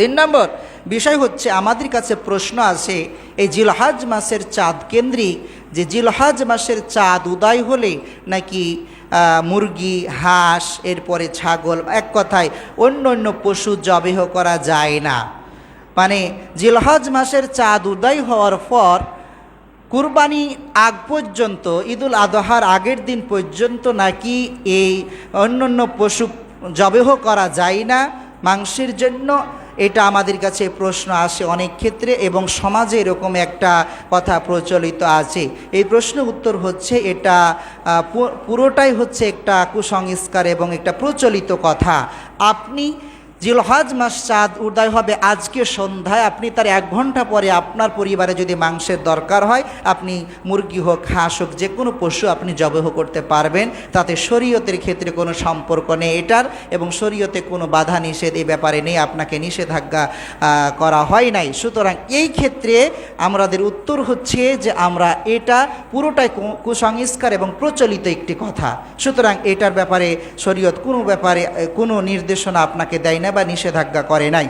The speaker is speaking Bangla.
তিন নম্বর, বিষয় হচ্ছে আমাদের কাছে প্রশ্ন আছে, এই জিলহাজ মাসের চাঁদ কেন্দ্রিক, যে জিলহাজ মাসের চাঁদ উদয় হলে নাকি মুরগি, হাঁস, এরপরে ছাগল, এক কথায় অন্য অন্য পশু জবেহ করা যায় না। মানে জিলহজ মাসের চাঁদ উদয় হওয়ার পর, কুরবানি আগ পর্যন্ত, ঈদুল আদহার আগের দিন পর্যন্ত নাকি এই অন্যান্য পশু জবেহ করা যায় না, মাংসের জন্য এটা আমাদের কাছে প্রশ্ন আসে অনেক ক্ষেত্রে এবং সমাজে এরকম একটা কথা প্রচলিত আছে। এই প্রশ্ন উত্তর হচ্ছে এটা পুরোটাই হচ্ছে একটা কুসংস্কার এবং একটা প্রচলিত কথা। আপনি জিলহাজ মাস চাঁদ উদয় হবে আজকে সন্ধ্যায়। আপনি তার এক ঘণ্টা পরে আপনার পরিবারে যদি মাংসের দরকার হয়, আপনি মুরগি হোক, হাঁস হোক, যে কোনো পশু আপনি জবহ করতে পারবেন। তাতে শরীয়তের ক্ষেত্রে কোনো সম্পর্ক নেই এটার এবং শরীয়তে কোনো বাধা নিষেধ এই ব্যাপারে নেই, আপনাকে নিষেধাজ্ঞা করা হয় নাই। সুতরাং এই ক্ষেত্রে আমাদের উত্তর হচ্ছে যে আমরা এটা পুরোটাই কুসংস্কার এবং প্রচলিত একটি কথা। সুতরাং এটার ব্যাপারে শরীয়ত কোনো ব্যাপারে, কোনো নির্দেশনা আপনাকে দেয় না। বা নিষেধাজ্ঞা করে নাই।